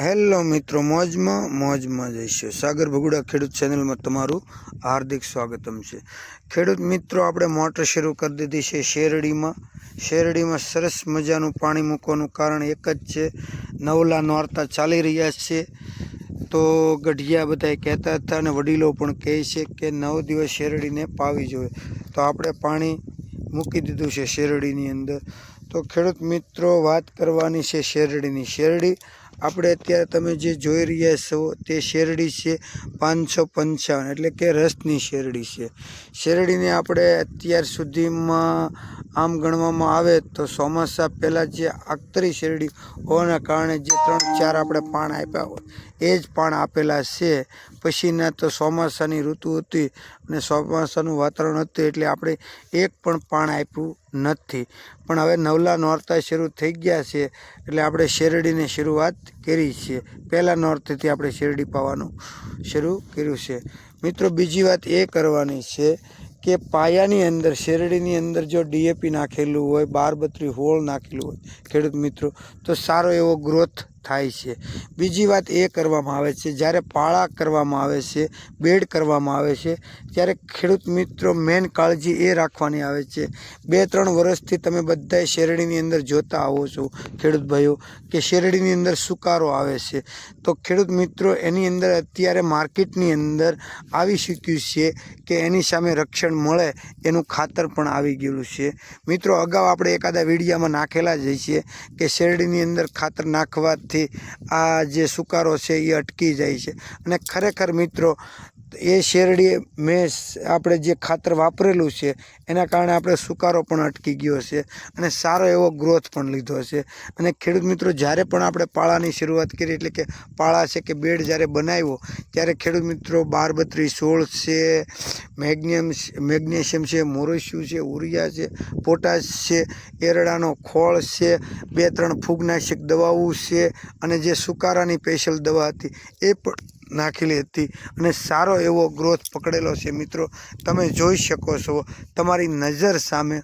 Hello મિત્રો, મોજમાં મોજમાં જઈશું સાગર ભગુડા ખેડૂત ચેનલમાં તમારું હાર્દિક સ્વાગતમ છે. ખેડૂત મિત્રો, આપણે મોટર શરૂ કરી દીધી છે શેરડીમાં. શેરડીમાં સરસ મજાનું પાણી મૂકવાનું કારણ એક જ છે, નવલા નોરતા ચાલી રહ્યા છે. તો ગઢિયા બધા કહેતા હતા અને વડીલો પણ કહે છે કે નવ દિવસ શેરડીને પાવી જોઈએ. તો આપણે પાણી મૂકી દીધું છે શેરડીની અંદર. તો ખેડૂત મિત્રો, વાત કરવાની છે શેરડીની. શેરડી આપણે અત્યારે તમે જે જોઈ રહ્યા છો તે શેરડી છે પાંચસો પંચાવન, એટલે કે રસની શેરડી છે. શેરડીને આપણે અત્યાર સુધીમાં આમ ગણવામાં આવે તો ચોમાસા પહેલાં જે આખતરી શેરડી હોવાના કારણે જે ત્રણ ચાર આપણે પાણ આપ્યા હોય, એ જ પાણ આપેલા છે. પછીના તો ચોમાસાની ઋતુ હતી અને ચોમાસાનું વાતાવરણ હતું એટલે આપણે એક પણ પાણ આપ્યું નથી. પણ હવે નવલા નોરતા શરૂ થઈ ગયા છે, એટલે આપણે શેરડીની શરૂઆત કરી છે. પહેલાં નોર્થથી આપણે શેરડી પાવાનું શરૂ કર્યું છે. મિત્રો, બીજી વાત એ કરવાની છે કે પાયાની અંદર, શેરડીની અંદર જો ડીએપી નાખેલું હોય બાર બત્રી હોળ નાખેલું હોય, ખેડૂત મિત્રો, તો સારો એવો ગ્રોથ થાય છે. બીજી વાત એ કરવામાં આવે છે, જ્યારે પાળા કરવામાં આવે છે, બેડ કરવામાં આવે છે, ત્યારે ખેડૂત મિત્રો મેન કાળજી એ રાખવાની આવે છે. બે ત્રણ વર્ષથી તમે બધાએ શેરડીની અંદર જોતા આવો છો, ખેડૂત ભાઈઓ, કે શેરડીની અંદર સુકારો આવે છે. તો ખેડૂત મિત્રો એની અંદર અત્યારે માર્કેટની અંદર આવી શક્યું છે કે એની સામે રક્ષણ મળે એનું ખાતર પણ આવી ગયેલું છે. મિત્રો, અગાઉ આપણે એકાદા વિડીયામાં નાખેલા જ છીએ કે શેરડીની અંદર ખાતર નાખવાથી આ જે સુકારો છે એ અટકી જાય છે. અને ખરેખર મિત્રો એ શેરડી મેં આપણે જે ખાતર વાપરેલું છે, એના કારણે આપણે સુકારો પણ અટકી ગયો છે અને સારો એવો ગ્રોથ પણ લીધો છે. અને ખેડૂત મિત્રો, જ્યારે પણ આપણે પાળાની શરૂઆત કરી, એટલે કે પાળા છે કે બેડ જ્યારે બનાવ્યો, ત્યારે ખેડૂત મિત્રો બાર બત્રીસ સોળ છે મેગ્નિયમ મેગ્નેશિયમ છે મોરેશિયમ છે ઉરિયા છે, પોટાશ છે, એરડાનો ખોળ છે, બે ત્રણ ફૂગનાશક દવાઓ છે અને જે સુકારાની સ્પેશિયલ દવા હતી, એ પણ નાખેલી હતી અને સારો એવો ગ્રોથ પકડેલો છે. મિત્રો, તમે જોઈ શકો છો, તમારી નજર સામે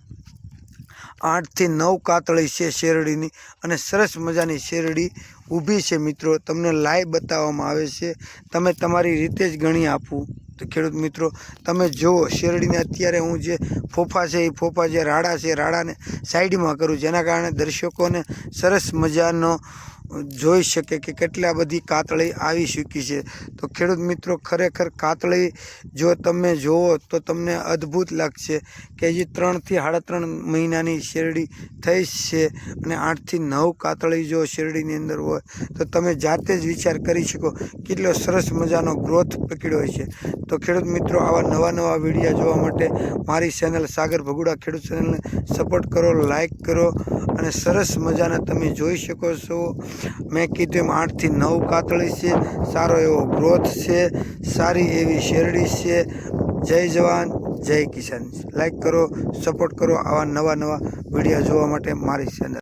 આઠથી નવ કાતળી છે શેરડીની અને સરસ મજાની શેરડી ઊભી છે. મિત્રો, તમને લાઈવ બતાવવામાં આવે છે. તમે તમારી રીતે જ ગણી આપવું તો ખેડૂત મિત્રો, તમે જુઓ, શેરડીને અત્યારે હું જે ફોફા છે, એ ફોફા જે રાડા છે, રાડાને સાઈડમાં કરું જેના કારણે દર્શકોને સરસ મજાનો જોઈ શકે કે કેટલા બધી કાતળી આવી ચૂકી છે. તો ખેડૂત મિત્રો, ખરેખર કાતળી જો તમે જુઓ તો તમને અદ્ભુત લાગશે કે હજી ત્રણથી સાડા ત્રણ મહિનાની શેરડી થઈ છે અને આઠથી નવ કાતળી જો શેરડીની અંદર હોય તો તમે જાતે જ વિચાર કરી શકો કેટલો સરસ મજાનો ગ્રોથ પકડ્યો હોય છે. તો ખેડૂત મિત્રો, આવા નવા નવા વિડીયા જોવા માટે મારી ચેનલ સાગર ભગુડા ખેડૂત ચેનલને સપોર્ટ કરો લાઈક કરો અને સરસ મજાના તમે જોઈ શકો છો. મેં કીધું એમ, આઠથી નવ કાતળી છે, સારો એવો ગ્રોથ છે, સારી એવી શેરડી છે. જય જવાન, જય કિસાન. લાઈક કરો સપોર્ટ કરો આવા નવા નવા વીડિયો જોવા માટે મારી ચેનલ